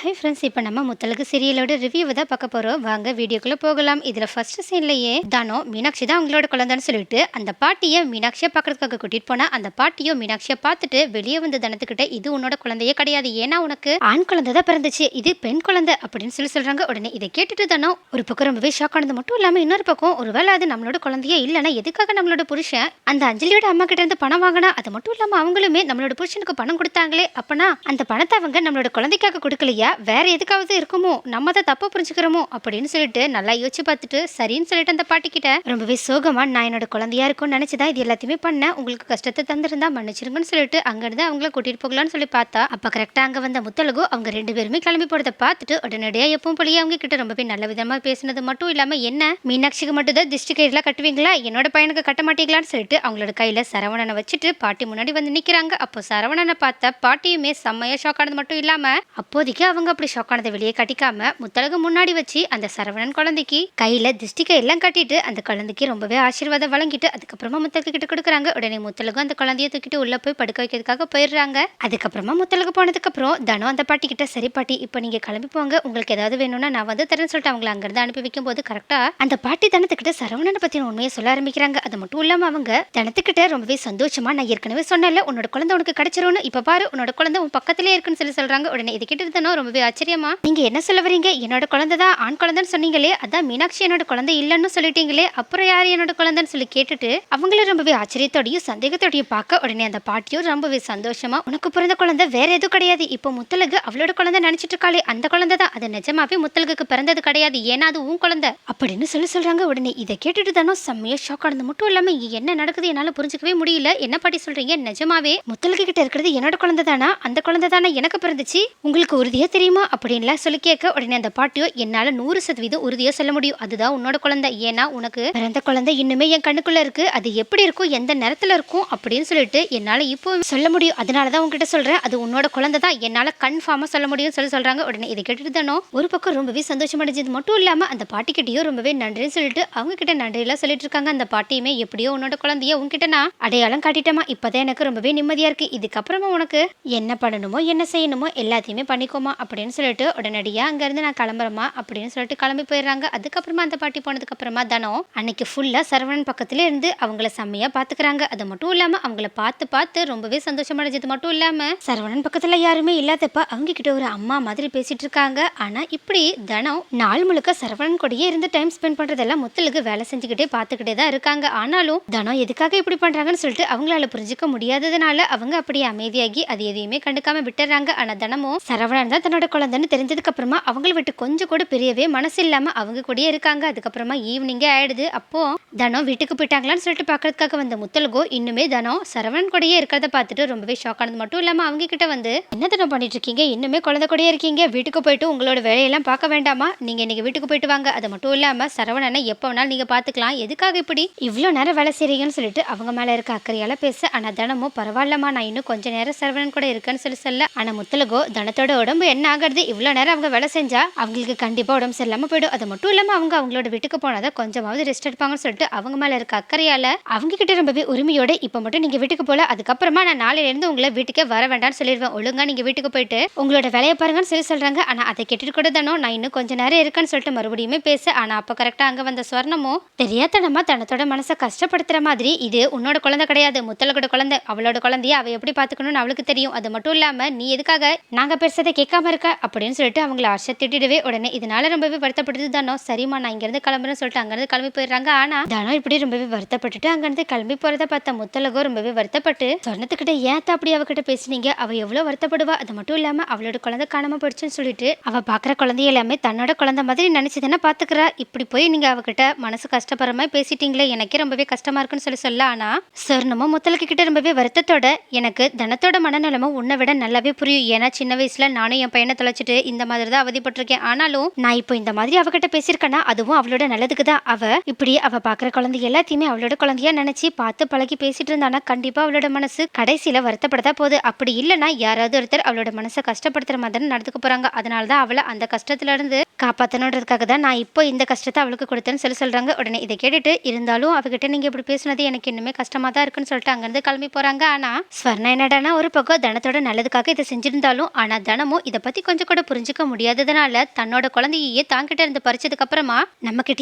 Hi friends இப்போ நம்ம முத்தலுக்கு சீரியலோட ரிவ்யூவை தான் பார்க்க போகிறோம் வாங்க வீடியோக்குள்ளே போகலாம். இதில் ஃபர்ஸ்ட் சீன்லேயே தானோ மீனாட்சி தான் அவங்களோட குழந்தைன்னு சொல்லிட்டு அந்த பாட்டியை மீனாட்சியை பார்க்கறதுக்காக கூட்டிகிட்டு போனால் அந்த பாட்டியோ மீனாட்சியை பார்த்துட்டு வெளியே வந்து தனத்துக்கிட்ட இது உன்னோட குழந்தையே கிடையாது. ஏன்னா உனக்கு ஆண் குழந்தை தான் பிறந்துச்சு. இது பெண் குழந்தை அப்படின்னு சொல்லி சொல்கிறாங்க உடனே இதை கேட்டுட்டு தானோ ஒரு பக்கம் ரொம்பவே ஷாக் ஆனது மட்டும் இல்லாமல் இன்னொரு பக்கம் ஒருவேளை அது நம்மளோட குழந்தையே இல்லைன்னா எதுக்காக நம்மளோட புருஷன் அந்த அஞ்சலியோட அம்மா கிட்ட இருந்து பணம் வாங்கினா அது மட்டும் இல்லாமல் அவங்களுமே நம்மளோட புருஷனுக்கு பணம் கொடுத்தாங்களே அப்பனா அந்த பணத்தை அவங்க நம்மளோட குழந்தைக்காக கொடுக்கலையா? வேற எதுக்காவது இருக்குமோ நம்ம தான் தப்பு புரிஞ்சுக்கிறோமோ அப்படின்னு சொல்லிட்டு நல்லா யோசிச்சு பார்த்துட்டு சரின்னு சொல்லிட்டு அந்த பாட்டிக்கிட்ட ரொம்பவே சோகமா நான் என்னோட குழந்தையா இருக்கும்னு நினைச்சுதான் இது எல்லாத்தையுமே பண்ணேன். உங்களுக்கு கஷ்டத்தை தந்திருந்தா மன்னிச்சிருங்கன்னு சொல்லிட்டு அங்கிருந்து அவங்கள கூட்டிட்டு போகலான்னு சொல்லி பார்த்தா அப்ப கரெக்டா அங்க வந்த முத்தலகு அவங்க ரெண்டு பேருமே கிளம்பி போறதை பார்த்துட்டு உடனடியா எப்பவும் போலயே அவங்க கிட்ட ரொம்பவே நல்ல விதமா பேசினது மட்டும் இல்லாம என்ன மீனாட்சிக்கு மட்டும் தான் திருஷ்டி கயிறுலாம் கட்டுவீங்களா? என்னோட பையனுக்கு கட்ட மாட்டீங்களான்னு சொல்லிட்டு அவங்களோட கையில சரவணனை வச்சுட்டு பாட்டி முன்னாடி வந்து நிக்கிறாங்க. அப்போ சரவணனை பார்த்த பாட்டியுமே செம்மையா ஷாக் ஆனது மட்டும் இல்லாம அப்போதைக்கு அவங்க அப்படி ஷாக் வெளியே கட்டிக்காம முத்தலகு முன்னாடி வச்சு அந்த சரவணன் குழந்தைக்கு கையில திஷ்டிக்கை எல்லாம் கட்டிட்டு அந்த குழந்தைக்கு ரொம்பவே ஆசீர்வாதம் வழங்கிட்டு அதுக்கப்புறமா முத்தலகு கிட்ட கொடுக்குறாங்க. உடனே முத்தலகு அந்த குழந்தைய தூக்கிட்டு உள்ள போய் படுக்க வைக்கிறதுக்காக போயிடுறாங்க. அதுக்கப்புறமா முத்தலகு போனதுக்கு அப்புறம் தனம் அந்த பாட்டி கிட்ட சரி பாட்டி இப்போ நீங்க கிளம்பி போங்க. உங்களுக்கு ஏதாவது வேணும்னா நான் வந்து தரேன்னு சொல்லிட்டு அவங்களை அங்கிருந்து அனுப்பி வைக்கும் போது கரெக்டா அந்த பாட்டி தனத்துக்கிட்ட சரவணனை பத்தின உண்மையை சொல்ல ஆரம்பிக்கிறாங்க. அது மட்டும் இல்லாம அவங்க தனத்துக்கிட்ட ரொம்பவே சந்தோஷமா நான் ஏற்கனவே சொன்னல உன்னோட குழந்தை உனக்கு கிடைச்சிரும்னு. இப்ப பாரு உன்னோட குழந்தை உன் பக்கத்திலே இருக்குன்னு சொல்லி சொல்றாங்க. உடனே இது கிட்ட ரொம்ப ரொம்பவே ஆச்சரியமா? நீங்க என்ன சொல்ல வரீங்க என்னோட குழந்தை தான் ஆண் குழந்தைன்னு சொன்னீங்களே அதான் மீனாட்சி என்னோட குழந்தை இல்லைன்னு சொல்லிட்டீங்களே அப்புறம் யார் என்னோட குழந்தைன்னு சொல்லி கேட்டுட்டு அவங்கள ரொம்பவே ஆச்சரியத்தோடையும் சந்தேகத்தோடையும் பார்க்க உடனே அந்த பாட்டியும் ரொம்பவே சந்தோஷமா உனக்கு பிறந்த குழந்தை வேற எதுவும் கிடையாது. இப்போ முத்தலகு அவளோட குழந்தை நினைச்சிட்டு இருக்காளே அந்த குழந்தை தான். அது நிஜமாவே முத்தலகுக்கு பிறந்தது கிடையாது. ஏன்னா அது உன் குழந்தை. அப்படின்னு சொல்லி சொல்றாங்க உடனே. இதை கேட்டுட்டு தானோ செம்மையா ஷாக் ஆனது. மட்டும் இல்லாம என்ன நடக்குது என்னால புரிஞ்சுக்கவே முடியல. என்ன பாட்டி சொல்றீங்க? நிஜமாவே முத்தலகு கிட்ட இருக்கிறது என்னோட குழந்தை தானா? அந்த குழந்தை தானே எனக்கு பிறந்துச்சு. உங்களுக்கு உறுதியா தெரியும் தெரியுமா அப்படின்லாம் சொல்லி கேட்க உடனே அந்த பாட்டியோ என்னால நூறு சதவீதம் உறுதியா சொல்ல முடியும். அதுதான் உன்னோட குழந்தை. ஏன்னா உனக்கு பிறந்த குழந்தை இன்னுமே என் கண்ணுக்குள்ள இருக்கு. அது எப்படி இருக்கும்? எந்த நேரத்துல இருக்கும்? அப்படின்னு சொல்லிட்டு என்னால இப்போ சொல்ல முடியும். அதனாலதான் உங்ககிட்ட சொல்றேன். அது உன்னோட குழந்தை தான். என்னால கன்ஃபார்மா சொல்ல முடியும்னு சொல்லி சொல்றாங்க. உடனே இதை கேட்டுட்டு தானோ ஒரு பக்கம் ரொம்பவே சந்தோஷம் அடைஞ்சது மட்டும் இல்லாம அந்த பாட்டிக்கிட்டயும் ரொம்பவே நன்றின்னு சொல்லிட்டு அவங்க கிட்ட நன்றியெல்லாம் சொல்லிட்டு இருக்காங்க. அந்த பாட்டியுமே எப்படியோ உன்னோட குழந்தைய உங்ககிட்ட நான் அடையாளம் காட்டிட்டேமா இப்பதான் எனக்கு ரொம்பவே நிம்மதியா இருக்கு. இதுக்கப்புறமா உனக்கு என்ன பண்ணணுமோ என்ன செய்யணுமோ எல்லாத்தையுமே பண்ணிக்கோமா அப்படின்னு சொல்லிட்டு உடனடியாக அங்கேருந்து நான் கிளம்புறமா அப்படின்னு சொல்லிட்டு கிளம்பி போயிடுறாங்க. அதுக்கப்புறமா அந்த பாட்டி போனதுக்கப்புறமா தனம் அன்னைக்கு ஃபுல்லாக சரவணன் பக்கத்துல இருந்து அவங்கள செம்மையாக பார்த்துக்கிறாங்க அது மட்டும் இல்லாமல் அவங்கள பார்த்து பார்த்து ரொம்பவே சந்தோஷம் அடைஞ்சது மட்டும் இல்லாமல் சரவணன் பக்கத்தில் யாருமே இல்லாதப்ப அவங்க கிட்ட ஒரு அம்மா மாதிரி பேசிட்டு இருக்காங்க. ஆனால் இப்படி தனம் நாள் முழுக்க சரவணன் கூடயே இருந்து டைம் ஸ்பெண்ட் பண்ணுறதெல்லாம் முத்தலுக்கு வேலை செஞ்சுக்கிட்டே பார்த்துக்கிட்டே தான் இருக்காங்க. ஆனாலும் தனம் எதுக்காக இப்படி பண்ணுறாங்கன்னு சொல்லிட்டு அவங்களால புரிஞ்சுக்க முடியாததுனால அவங்க அப்படியே அமைதியாகி அது எதையுமே கண்டுக்காம விட்டுறாங்க. ஆனால் தனமும் சரவணன் தான் தன்னோட குழந்தைன்னு தெரிஞ்சதுக்கப்புறமா அவங்கள விட்டு கொஞ்சம் கூட பிரியவே மனசு இல்லாமல் அவங்க கூடயே இருக்காங்க. அதுக்கப்புறமா ஈவினிங்கே ஆயிடுது. அப்போ தனம் வீட்டுக்கு போயிட்டாங்களான்னு சொல்லிட்டு பார்க்கறதுக்காக வந்த முத்தலகோ இன்னுமே தனம் சரவணன் கூடயே இருக்கிறத பார்த்துட்டு ரொம்பவே ஷாக் ஆனது. மட்டும் இல்லாமல் அவங்க கிட்ட வந்து என்ன தனம் பண்ணிட்டு இருக்கீங்க? இன்னுமே குழந்தை கூடயே இருக்கீங்க. வீட்டுக்கு போயிட்டு உங்களோட வேலையெல்லாம் பார்க்க வேண்டாமா? நீங்கள் இன்னைக்கு வீட்டுக்கு போயிட்டு வாங்க. அது மட்டும் இல்லாமல் சரவணனை எப்போ வேணாலும் நீங்கள் பார்த்துக்கலாம். எதுக்காக இப்படி? இவ்வளோ நேரம் வேலை செய்றீங்கன்னு சொல்லிட்டு அவங்க மேலே இருக்க அக்கறையால் பேச. ஆனால் தனமும் பரவாயில்லம்மா நான் இன்னும் கொஞ்சம் நேரம் சரவணன் கூட இருக்கேன்னு சொல்லி சொல்ல. ஆனால் முத்தலகோ தனத்தோட உடம்பு என்ன ஆகுறது இவ்வளோ நேரம் அவங்க வேலை செஞ்சால் அவங்களுக்கு கண்டிப்பாக உடம்பு சரியில்லாமல் போயிடும். அது மட்டும் இல்லாமல் அவங்க அவங்களோட வீட்டுக்கு போனாதான் கொஞ்சமாவது ரெஸ்ட் எடுப்பாங்கன்னு சொல்லிட்டு அவங்க மேலே இருக்க அக்கறையால் அவங்க கிட்ட ரொம்பவே உரிமையோட இப்போ மட்டும் நீங்கள் வீட்டுக்கு போகல அதுக்கப்புறமா நான் நாளையிலேருந்து உங்களை வீட்டுக்கே வர வேண்டாம்னு சொல்லிடுவேன். ஒழுங்காக நீங்கள் வீட்டுக்கு போயிட்டு உங்களோட வேலையை பாருங்கன்னு சொல்லி சொல்கிறாங்க ஆனால் அதை கேட்டுட்டு கூட தானோ நான் இன்னும் கொஞ்சம் நேரம் இருக்கேன்னு சொல்லிட்டு மறுபடியுமே பேச. ஆனால் அப்போ கரெக்டாக அங்கே வந்த ஸ்வர்ணமோ தெரியாதனமா தனத்தோட மனசை கஷ்டப்படுத்துற மாதிரி இது உன்னோட குழந்தை கிடையாது. முத்தலகோட குழந்தை அவளோட குழந்தைய அவள் எப்படி பார்த்துக்கணும்னு அவளுக்கு தெரியும். அது மட்டும் இல்லாமல் நீ எதுக்காக நாங்கள் பேசுறதை கேட்காம இருக்க அப்படின்னு சொல்லிட்டு அவங்கள ஹர்ஷா திட்டிடவே உடனே இதனால ரொம்பவே வருத்தப்படுது தானோ? சரிம்மா நான் இங்கேருந்து கிளம்புறேன்னு சொல்லிட்டு அங்கேருந்து கிளம்பி போயிடுறாங்க. ஆனா தானோ இப்படி ரொம்பவே வருத்தப்பட்டுட்டு அங்கேருந்து கிளம்பி போறத பார்த்த முத்தலகோ ரொம்பவே வருத்தப்பட்டு சொன்னதுக்கிட்ட ஏன் அப்படி அவகிட்ட பேசுனீங்க? அவ எவ்வளவு வருத்தப்படுவா? அது மட்டும் இல்லாம அவளோட குழந்தை காணாம போயிடுச்சுன்னு சொல்லிட்டு அவ பாக்குற குழந்தைய எல்லாமே தன்னோட குழந்தை மாதிரி நினச்சிதானே பாத்துக்கிறா? இப்படி போய் நீங்க அவகிட்ட மனசு கஷ்டப்படுற மாதிரி பேசிட்டீங்களே எனக்கே ரொம்பவே கஷ்டமா இருக்குன்னு சொல்லி சொல்ல. ஆனா சொர்ணமோ முத்தலக்கு கிட்ட ரொம்பவே வருத்தத்தோட எனக்கு தனத்தோட மனநலமும் உன்னை விட நல்லாவே புரியும். ஏன்னா சின்ன வயசுல நானும் என் பையனை தொலைச்சிட்டு இந்த மாதிரி தான் அவதிப்பட்டிருக்கேன். ஆனாலும் நான் இப்போ இந்த மாதிரி அவகிட்ட பேசியிருக்கேன்னா அதுவும் அவளோட நல்லதுக்கு தான். அவ இப்படி அவ பாக்குற குழந்தை எல்லாத்தையுமே அவளோட குழந்தையா நினைச்சு பார்த்து பழகி பேசிட்டு இருந்தானா கண்டிப்பா அவளோட மனசு கடைசியில வருத்தப்படதா போகுது. அப்படி இல்லைன்னா யாராவது ஒருத்தர் அவளோட மனசை கஷ்டப்படுத்துற மாதிரி நடந்துக்க போறாங்க. அதனால தான் அவளை அந்த கஷ்டத்துல இருந்து காப்பாற்றணுன்றதுக்காக தான் நான் இப்போ இந்த கஷ்டத்தை அவளுக்கு கொடுத்தேன்னு சொல்லி சொல்கிறாங்க உடனே இதை கேட்டுட்டு இருந்தாலும் அவகிட்ட நீங்கள் இப்படி பேசுனது எனக்கு இன்னுமே கஷ்டமாக தான் இருக்குன்னு சொல்லிட்டு அங்கேருந்து கிளம்பி போகிறாங்க ஆனால் ஸ்வர்ணா என்னடானா ஒரு பக்கம் தனத்தோட நல்லதுக்காக இதை செஞ்சிருந்தாலும் ஆனால் தனமும் இதை பற்றி கொஞ்சம் கூட புரிஞ்சுக்க முடியாததுனால தன்னோட குழந்தையே தாங்கிட்ட இருந்து பறிச்சதுக்கு அப்புறமா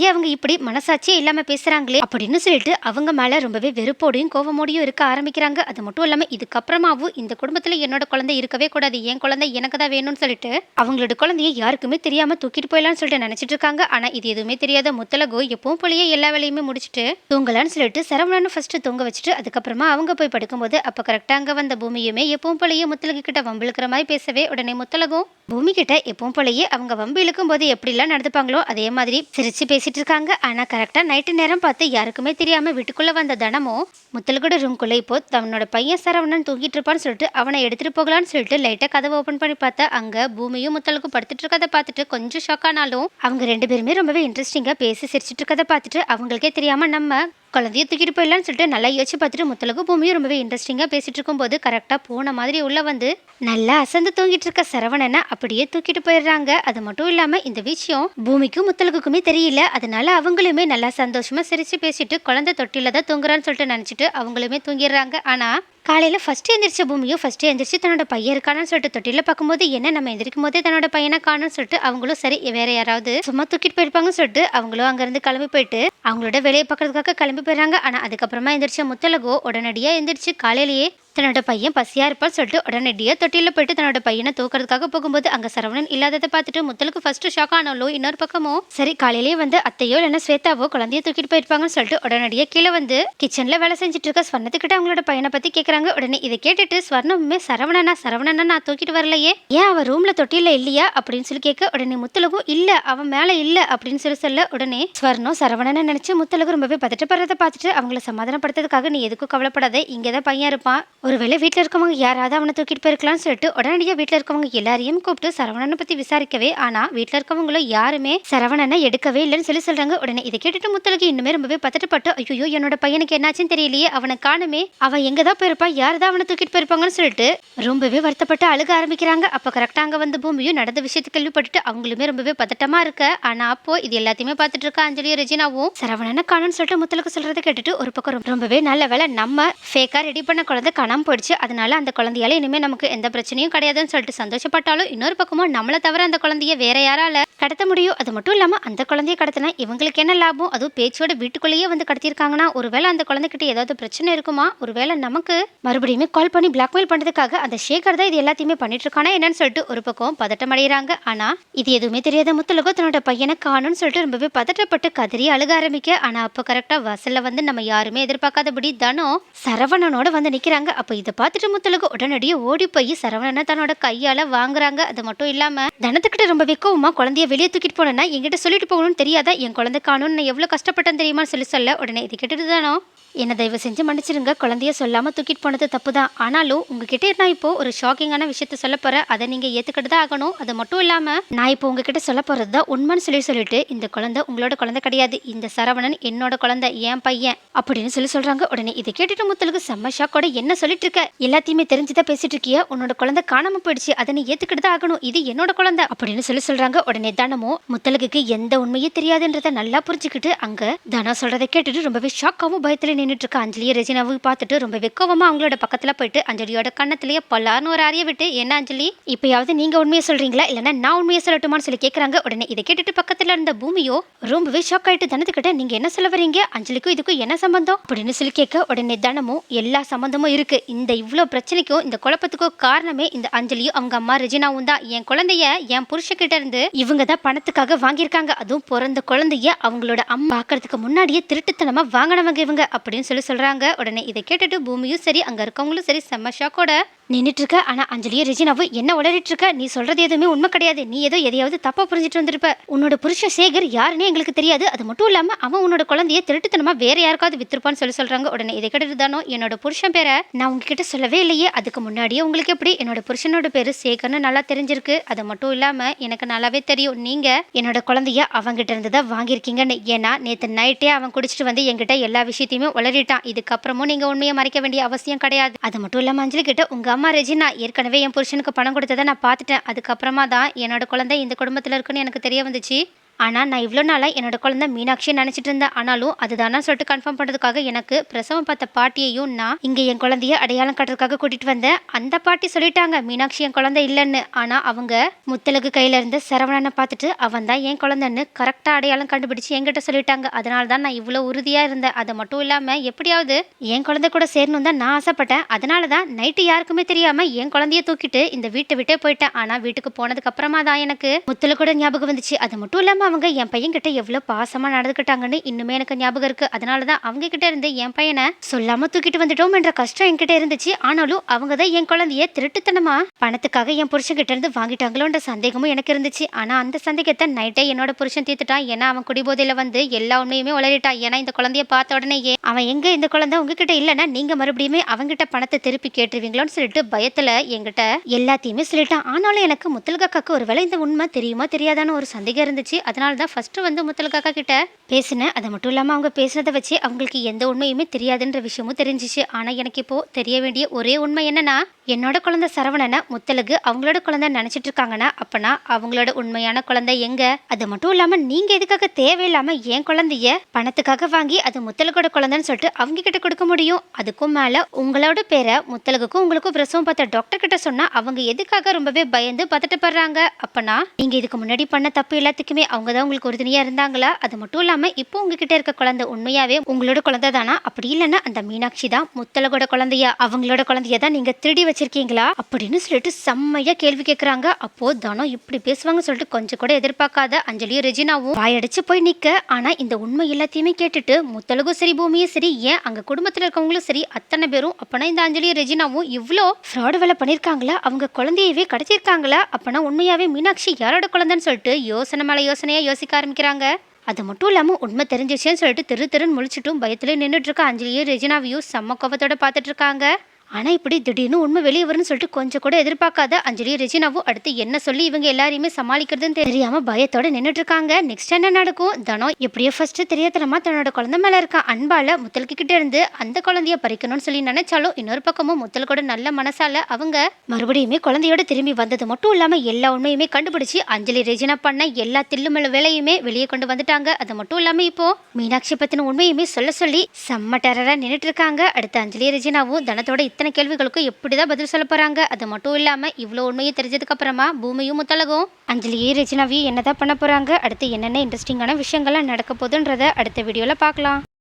அவங்க இப்படி மனசாட்சியே இல்லாமல் பேசுகிறாங்களே அப்படின்னு சொல்லிட்டு அவங்க மேலே ரொம்பவே வெறுப்போடையும் கோவமோடையும் இருக்க ஆரம்பிக்கிறாங்க. அது மட்டும் இல்லாமல் இதுக்கப்புறமாவும் இந்த குடும்பத்தில் என்னோட குழந்தை இருக்கவே கூடாது என் குழந்தை எனக்கு தான் வேணும்னு சொல்லிட்டு அவங்களோட குழந்தைய யாருக்குமே தெரியாம தூக்கிட்டு போயிடலாம்னு சொல்லிட்டு நினச்சிட்டு இருக்காங்க ஆனால் இது எதுவுமே தெரியாத முத்தலகோ எப்பவும் போலயே எல்லா வேலையுமே முடிச்சுட்டு தூங்கலான்னு சொல்லிட்டு சரவணன் ஃபர்ஸ்ட் தூங்க வச்சுட்டு அதுக்கப்புறமா அவங்க போய் படுக்கும்போது அப்போ கரெக்டாக அங்கே வந்த பூமியுமே எப்பவும் போலயே முத்தலகு கிட்ட வம்பிழுக்கிற மாதிரி பேசவே உடனே முத்தலகும். பூமி கிட்ட எப்பவும் போலயே அவங்க வம்பு இழுக்கும் போது எப்படிலாம் நடந்துப்பாங்களோ அதே மாதிரி சிரிச்சு பேசிட்டு இருக்காங்க ஆனால் கரெக்டாக நைட்டு நேரம் பார்த்து யாருக்குமே தெரியாம வீட்டுக்குள்ள வந்த தனமும் முத்தலகோட ரூம்குள்ளே இப்போ தன்னோட பையன் சரவணன் தூங்கிட்டு இருப்பான்னு சொல்லிட்டு அவனை எடுத்துட்டு போகலான்னு சொல்லிட்டு லைட்டாக கதவை ஓப்பன் பண்ணி பார்த்தா அங்கே பூமியும் முத்தலுக்கும் படுத்துட்டு இருக்கதை பார்த்துட்டு கொஞ்சம் ஷாக் ஆனாலும் அவங்க ரெண்டு பேருமே ரொம்பவே இன்ட்ரெஸ்டிங்காக பேசி சிரிச்சிட்டு இருக்கதை பார்த்துட்டு அவங்களுக்கே தெரியாமல் நம்ம குழந்தைய தூக்கிட்டு போயிடலான்னு சொல்லிட்டு நல்லா யோசிச்சு பார்த்துட்டு முத்தலகு பூமியும் ரொம்பவே இன்ட்ரெஸ்டிங்காக பேசிட்டு இருக்கும்போது கரெக்டாக போன மாதிரி உள்ள வந்து நல்லா அசந்து தூங்கிட்டு இருக்க சரவணனை அப்படியே தூக்கிட்டு போயிடுறாங்க. அது மட்டும் இல்லாமல் இந்த விஷயம் பூமிக்கும் முத்தலகுக்குமே தெரியல. அதனால அவங்களுமே நல்லா சந்தோஷமா சிரிச்சு பேசிட்டு குழந்தை தொட்டில தான் தூங்குறான்னு சொல்லிட்டு நினச்சிட்டு அவங்களுமே தூங்கிடுறாங்க. ஆனால் காலையில் ஃபஸ்ட்டு எந்திரிச்ச பூமியும் ஃபஸ்ட்டு எந்திரிச்சு தன்னோட பையன் இருக்கானான்னு சொல்லிட்டு தொட்டில பார்க்கும்போது என்ன நம்ம எந்திரிக்கும் போதே தன்னோட பையனை காணும்னு சொல்லிட்டு அவங்களும் சரி வேற யாராவது சும்மா தூக்கிட்டு போயிருப்பாங்கன்னு சொல்லிட்டு அவங்களும் அங்கேருந்து கிளம்பி போயிட்டு அவங்களோட வேலையை பார்க்கறதுக்காக கிளம்பி போயிடுறாங்க. ஆனால் அதுக்கப்புறமா எந்திரிச்ச முத்தலகோ உடனடியாக எந்திரிச்சு காலையிலேயே தன்னோட பையன் பசியாக இருப்பான்னு சொல்லிட்டு உடனடியாக தொட்டியில் போயிட்டு தன்னோட பையனை தூக்கிறதுக்காக போகும்போது அங்கே சரவணன் இல்லாததை பார்த்துட்டு முத்தலுக்கு ஃபஸ்ட்டு ஷாக் ஆனாலோ இன்னொரு பக்கமும் சரி காலையிலேயே வந்து அத்தையோ இல்லைன்னா ஸ்வேதாவோ குழந்தைய தூக்கிட்டு போயிருப்பாங்கன்னு சொல்லிட்டு உடனடியாக கீழே வந்து கிச்சனில் வேலை செஞ்சுட்டு இருக்க ஸ்வர்ணத்துக்கிட்ட அவங்களோட பையனை பற்றி கேட்குறாங்க உடனே இதை கேட்டுட்டு ஸ்வர்ணமுமே சரவணனா சரவணனா நான் தூக்கிட்டு வரலையே. ஏன் அவன் ரூமில் தொட்டியில் இல்லையா? அப்படின்னு சொல்லி கேட்க உடனே முத்தலகும் இல்லை அவன் மேலே இல்லை அப்படின்னு சொல்லி சொல்ல உடனே ஸ்வர்ணம் சரவணனை நினச்சி முத்தலகு ரொம்பவே பதட்டப்படுறதை பார்த்துட்டு அவங்கள சமாதானப்படுத்துறதுக்காக நீ எதுக்கும் கவலைப்படாத இங்கே தான் பையன் இருப்பான். ஒருவேளை வீட்டில் இருக்கவங்க யாராவது அவனை தூக்கிட்டு போயிருக்கலாம்னு சொல்லிட்டு உடனடியாக வீட்டில் இருக்கவங்க எல்லாரையும் கூப்பிட்டு சரவணனை பற்றி விசாரிக்கவே ஆனால் வீட்டில் இருக்கவங்களும் யாருமே சரவணனை எடுக்கவே இல்லைன்னு சொல்லி சொல்கிறாங்க உடனே இதை கேட்டுட்டு முத்தலகு இன்னுமே ரொம்பவே பதட்டப்பட்டு ஐயோ என்னோட பையனுக்கு என்னாச்சுன்னு தெரியலையே அவனை காணுமே. அவன் எங்கே தான் போயிருப்பான் யார் தான் அவனை தூக்கிட்டு போயிருப்பாங்கன்னு சொல்லிட்டு ரொம்பவே வருத்தப்பட்டு அழுக ஆரம்பிக்கிறாங்க. அப்போ கரெக்டாக அங்கே வந்து பூமியும் நடந்த விஷயத்தை கேள்விப்பட்டுட்டு அவங்களுமே ரொம்பவே பதட்டமாக இருக்க. ஆனால் அப்போது இது எல்லாத்தையுமே பார்த்துட்டு இருக்க அஞ்சலியும் ரெஜினாவும் சரவணனை காணும்னு சொல்லிட்டு முத்தலுக்கு சொல்கிறத கேட்டுட்டு ஒரு பக்கம் ரொம்பவே நல்ல வேலை நம்ம ஃபேக்காக ரெடி பண்ண குழந்தை காணாம போயிடுச்சு அதனால அந்த குழந்தையால இனிமேல் நமக்கு எந்த பிரச்சனையும் கிடையாதுன்னு சொல்லிட்டு சந்தோஷப்பட்டாலும் இன்னொரு பக்கமும் நம்மளை தவிர அந்த குழந்தைய வேற யாரால கடத்த முடியும். அது மட்டும் இல்லாமல் அந்த குழந்தைய கடத்தினா இவங்களுக்கு என்ன லாபம்? அதுவும் பேச்சோட வீட்டுக்குள்ளேயே வந்து கடத்திருக்காங்கன்னா ஒருவேளை அந்த குழந்தைகிட்ட ஏதாவது பிரச்சனை இருக்குமா? ஒருவேளை நமக்கு மறுபடியுமே கால் பண்ணி பிளாக்மெயில் பண்ணுறதுக்காக அந்த சேகர் தான் இது எல்லாத்தையுமே பண்ணிட்டு இருக்கானா என்னன்னு சொல்லிட்டு ஒரு பக்கம் பதட்டம் அடைகிறாங்க ஆனால் இது எதுவுமே தெரியாத முத்துலகோ தன்னோட பையனை காணும்னு சொல்லிட்டு ரொம்பவே பதட்டப்பட்டு கதறி அழுக ஆரம்பிக்க. ஆனால் அப்போ கரெக்டாக வாசல்ல வந்து நம்ம யாருமே எதிர்பார்க்காதபடி தனம் சரவணனோட வந்து நிற்கிறாங்க அப்போ இதை பார்த்துட்டு முத்துலகு உடனடியே ஓடி போய் சரவணனை தன்னோட கையால் வாங்குறாங்க. அது மட்டும் இல்லாமல் தனத்துக்கிட்ட ரொம்ப வெக்கவுமா குழந்தைய வெளியே தூக்கிட்டு போனேன்னா என்கிட்ட சொல்லிட்டு போகணும்னு தெரியாதா? என் குழந்தை காணும்னு நான் எவ்வளோ கஷ்டப்பட்டேன் தெரியுமான்னு சொல்லி சொல்ல உடனே. இது கேட்டுட்டு தானோ என்னை தயவு செஞ்சு மன்னிச்சிருங்க குழந்தைய சொல்லாமல் தூக்கிட்டு போனது தப்பு தான் ஆனாலும் உங்ககிட்ட நான் இப்போ ஒரு ஷாக்கிங்கான விஷயத்த சொல்ல போகிறேன் அதை நீங்கள் ஏற்றுக்கிட்டு தான் ஆகணும். அது மட்டும் இல்லாமல் நான் இப்போ உங்ககிட்ட சொல்ல போகிறது தான் உண்மைன்னு சொல்லி சொல்லிட்டு இந்த குழந்தை உங்களோட குழந்தை கிடையாது. இந்த சரவணன் என்னோட குழந்தை என் பையன் அப்படின்னு சொல்லி சொல்கிறாங்க உடனே இதை கேட்டுட்டு முத்தலுக்கு செம்ம ஷாக்கோட என்ன சொல்லிட்டு இருக்க? எல்லாத்தையுமே தெரிஞ்சுதான் பேசிட்டு இருக்கிய. உன்னோட குழந்தை காணாம போயிடுச்சு. அதை நீ ஏற்றுக்கிட்டு தான் ஆகணும். இது என்னோட குழந்தை அப்படின்னு சொல்லி சொல்கிறாங்க உடனே தானமோ முத்தலுக்கு எந்த உண்மையும் தெரியாதுன்றதை நல்லா புரிஞ்சுக்கிட்டு அங்கே தானா சொல்கிறத கேட்டுட்டு ரொம்பவே ஷாக்காகவும் பயத்தில் நின்றுட்டு இருக்க அஞ்சலியை ரெஜினாவும் பார்த்துட்டு ரொம்ப வெக்கவமா அவங்களோட பக்கத்தில் போயிட்டு அஞ்சலியோட கண்ணத்திலேயே பல்லார்னு ஒரு அறிய விட்டு என்ன அஞ்சலி? இப்பயாவது நீங்கள் உண்மையை சொல்கிறீங்களா இல்லைன்னா நான் உண்மையை சொல்லட்டுமான்னு சொல்லி கேட்குறாங்க உடனே இதை கேட்டுட்டு பக்கத்தில் இருந்த பூமியோ ரொம்பவே ஷாக் ஆயிட்டு தனத்துக்கிட்ட நீங்கள் என்ன சொல்ல வரீங்க? அஞ்சலிக்கும் இதுக்கும் என்ன சம்பந்தம்? அப்படின்னு சொல்லி கேட்க உடனே தனமும் எல்லா சம்பந்தமும் இருக்குது இந்த இவ்வளோ பிரச்சனைக்கும் இந்த குழப்பத்துக்கும் காரணமே இந்த அஞ்சலியும் அவங்க அம்மா ரெஜினாவும் தான். என் குழந்தைய என் புருஷக்கிட்ட இருந்து இவங்க தான் பணத்துக்காக வாங்கியிருக்காங்க. அதுவும் பிறந்த குழந்தைய அவங்களோட அம்மா பார்க்கறதுக்கு முன்னாடியே திருட்டுத்தனமாக வாங்கினவங்க இவங்க. அப்படின்னு சொல்லி சொல்கிறாங்க உடனே இதை கேட்டுட்டு பூமியும் சரி அங்கே இருக்கவங்களும் சரி செம்ம ஷாக்கோட நின்றுட்டுருக்க ஆனால் ஆனா அஞ்சலியும் ரெஜினாவும் என்ன உளறிட்டுருக்க? நீ சொல்கிறது எதுவுமே உண்மை கிடையாது. நீ ஏதோ எதையாவது தப்பாக புரிஞ்சிட்டு வந்திருப்ப. உன்னோட புருஷன் சேகர் யாருன்னே எங்களுக்கு தெரியாது. அது மட்டும் இல்லாமல் அவன் உன்னோட குழந்தைய திருட்டுத்தனமாக வேற யாருக்காவது வித்திருப்பான்னு சொல்லி சொல்கிறாங்க உடனே இதை கேட்டுட்டு தானோ? என்னோட புருஷன் பேரை நான் உங்ககிட்ட சொல்லவே இல்லையே. அதுக்கு முன்னாடியே உங்களுக்கு எப்படி? என்னோட புருஷனோட பேர் சேகர்னு நல்லா தெரிஞ்சிருக்கு. அது மட்டும் இல்லாமல் எனக்கு நல்லாவே தெரியும். நீங்கள் என்னோட குழந்தைய அவங்ககிட்ட இருந்து தான் வாங்கியிருக்கீங்கன்னு. ஏன்னா நேற்று நைட்டே அவன் குடிச்சிட்டு வந்து என்கிட்ட எல்லா விஷயத்தையுமே உளறிட்டான். இதுக்கப்புறமும் நீங்கள் உண்மையை மறைக்க வேண்டிய அவசியம் கிடையாது. அது மட்டும் இல்லாமல் அஞ்சலி கிட்ட உங்கள் அம்மா ரெஜினா ஏற்கனவே என் புருஷனுக்கு பணம் கொடுத்ததை நான் பார்த்துட்டேன். அதுக்கப்புறமா தான் என்னோட குழந்தை இந்த குடும்பத்தில் இருக்குன்னு எனக்கு தெரிய வந்துச்சு. ஆனால் நான் இவ்வளோ நாளாக என்னோடய குழந்தை மீனாட்சியை நினச்சிட்டு இருந்தேன். ஆனாலும் அதுதானா சொல்லிட்டு கன்ஃபார்ம் பண்ணுறதுக்காக எனக்கு பிரசவம் பார்த்த பாட்டியையும் நான் இங்கே என் குழந்தைய அடையாளம் காட்டுறதுக்காக கூட்டிகிட்டு வந்தேன். அந்த பாட்டி சொல்லிட்டாங்க மீனாட்சி என் குழந்தை இல்லைன்னு. ஆனால் அவங்க முத்தலகு கையில் இருந்த சரவணனை பார்த்துட்டு அவன் தான் என் குழந்தைன்னு கரெக்டாக அடையாளம் கண்டுபிடிச்சு என்கிட்ட சொல்லிட்டாங்க. அதனால தான் நான் இவ்வளோ உறுதியாக இருந்தேன். அது மட்டும் இல்லாமல் எப்படியாவது என் குழந்தை கூட சேரணும் தான் நான் ஆசைப்பட்டேன். அதனால தான் நைட்டு யாருக்குமே தெரியாமல் என் குழந்தைய தூக்கிட்டு இந்த வீட்டை விட்டே போயிட்டேன். ஆனால் வீட்டுக்கு போனதுக்கு அப்புறமா தான் எனக்கு முத்துல கூட ஞாபகம் வந்துச்சு. அது மட்டும் இல்லாமல் அவங்க என் பையன் கிட்ட எவ்வளோ பாசமாக நடந்துக்கிட்டாங்கன்னு இன்னுமே எனக்கு ஞாபகம் இருக்கு. அதனால தான் அவங்க கிட்ட இருந்து என் பையனை சொல்லாம தூக்கிட்டு வந்துட்டோம் என்ற கஷ்டம் என்கிட்ட இருந்துச்சு. ஆனாலும் அவங்க தான் என் குழந்தைய திருட்டுத்தனமா பணத்துக்காக என் புருஷன் கிட்ட இருந்து வாங்கிட்டாங்களோன்ற சந்தேகமும் எனக்கு இருந்துச்சு. ஆனா அந்த சந்தேகத்தை நைட்டே என்னோட புருஷன் தீர்த்துட்டான். ஏன்னா அவன் குடிபோதையில வந்து எல்லா உண்மையுமே உளறிட்டான். ஏன்னா இந்த குழந்தைய பார்த்த உடனேயே அவன் எங்க இந்த குழந்தை? உங்ககிட்ட இல்லைன்னா நீங்க மறுபடியுமே அவங்ககிட்ட பணத்தை திருப்பி கேட்டுருவீங்களோன்னு சொல்லிட்டு பயத்துல என்கிட்ட எல்லாத்தையுமே சொல்லிட்டான். ஆனாலும் எனக்கு முத்தலகாக்காக்கு ஒருவேளை இந்த உண்மை தெரியுமா தெரியாதான்னு ஒரு சந்தேகம் இருந்துச்சு. அதனால தான் ஃபஸ்ட்டு வந்து முத்தலகாக்கா கிட்ட பேசினேன். அது மட்டும் இல்லாமல் அவங்க பேசுனதை வச்சு அவங்களுக்கு எந்த உண்மையுமே தெரியாதுன்ற விஷயமும் தெரிஞ்சிச்சு. ஆனால் எனக்கு இப்போ தெரிய வேண்டிய ஒரே உண்மை என்னன்னா என்னோட குழந்தை சரவணனை முத்தலகு அவங்களோட குழந்தை நினச்சிட்டு இருக்காங்கன்னா அப்பனா அவங்களோட உண்மையான குழந்தை எங்க? அது மட்டும் இல்லாமல் நீங்கள் எதுக்காக தேவையில்லாமல் என் குழந்தைய பணத்துக்காக வாங்கி அது முத்தலகோட குழந்தைன்னு சொல்லிட்டு அவங்க கிட்ட கொடுக்க முடியும்? அதுக்கும் மேலே உங்களோட பேரை முத்தலகுக்கும் உங்களுக்கும் பிரசவம் பார்த்த டாக்டர் கிட்ட சொன்னால் அவங்க எதுக்காக ரொம்பவே பயந்து பதட்டப்படுறாங்க? அப்பனா நீங்கள் இதுக்கு முன்னாடி பண்ண தப்பு எல்லாத்துக்குமே அவங்க தான் உங்களுக்கு உறுதுணையாக இருந்தாங்களா? அது மட்டும் இல்லாமல் இப்போ உங்ககிட்ட இருக்க குழந்தை உண்மையாகவே உங்களோட குழந்தை தானா அப்படி இல்லைன்னா அந்த மீனாட்சி தான் முத்தலகோட குழந்தையா? அவங்களோட குழந்தைய தான் நீங்கள் திருடி வச்சிருக்கீங்களா? அப்படின்னு சொல்லிட்டு செம்மையாக கேள்வி கேட்குறாங்க அப்போ தனம் இப்படி பேசுவாங்க சொல்லிட்டு கொஞ்சம் கூட எதிர்பார்க்காத அஞ்சலியும் ரெஜினாவும் வாயடிச்சு போய் நிற்க ஆனால் இந்த உண்மை எல்லாத்தையுமே கேட்டுட்டு முத்தலகும் சரி பூமியும் சரி ஏன் அங்கே குடும்பத்தில் இருக்கவங்களும் சரி அத்தனை பேரும் அப்போனா இந்த அஞ்சலியும் ரெஜினாவும் இவ்வளோ ஃப்ராடு வேலை பண்ணியிருக்காங்களா அவங்க குழந்தையவே கடத்திருக்காங்களா? அப்போனா உண்மையாகவே மீனாட்சி யாரோட குழந்தைன்னு சொல்லிட்டு யோசனை மேல யோசனையாக யோசிக்க ஆரம்பிக்கிறாங்க. அது மட்டும் இல்லாமல் உண்மை தெரிஞ்சிச்சேன்னு சொல்லிட்டு திரு திருன்னு முழிச்சிட்டும் பயத்துல நின்றுட்டுருக்க அஞ்சலியும் ரெஜினாவையும் செம்ம கோபத்தோட பார்த்துட்டு இருக்காங்க. ஆனால் இப்படி திடீர்னு உண்மை வெளியே வரும்னு சொல்லிட்டு கொஞ்சம் கூட எதிர்பார்க்காத அஞ்சலி ரெஜினாவும் அடுத்து என்ன சொல்லி இவங்க எல்லாரையுமே சமாளிக்கிறதுன்னு தெரியாமல் பயத்தோட நின்றுட்டு இருக்காங்க நெக்ஸ்ட் என்ன நடக்கும்? தனம் எப்படியோ ஃபர்ஸ்ட் தெரியாதனமா தன்னோட குழந்தை மேலே இருக்க அன்பால முத்தலுக்கு இருந்து அந்த குழந்தைய பறிக்கணும்னு சொல்லி நினைச்சாலும் இன்னொரு பக்கமும் முத்தல் கூட நல்ல மனசால அவங்க மறுபடியுமே குழந்தையோட திரும்பி வந்தது மட்டும் இல்லாம எல்லா உண்மையுமே கண்டுபிடிச்சு அஞ்சலி ரெஜினா பண்ண எல்லா தில்லுமல வேலையுமே வெளியே கொண்டு வந்துட்டாங்க. அது மட்டும் இல்லாம இப்போ மீனாட்சி பத்தின உண்மையுமே சொல்ல சொல்லி செம்ம டெரரா நின்றுட்டு இருக்காங்க அடுத்து அஞ்சலி ரெஜினாவும் தனத்தோட இத்தனை கேள்விகளுக்கும் எப்படிதான் பதில் சொல்ல போறாங்க? அது மட்டும் இல்லாம இவ்வளோ உண்மையை தெரிஞ்சதுக்கு அப்புறமா பூமியும் முத்தலகும் அஞ்சலியே ரெஜினாவையும் என்னதான் பண்ண போறாங்க? அடுத்து என்னென்ன இன்ட்ரெஸ்டிங்கான விஷயங்கள்லாம் நடக்க போதுன்றதை அடுத்த வீடியோல பார்க்கலாம்.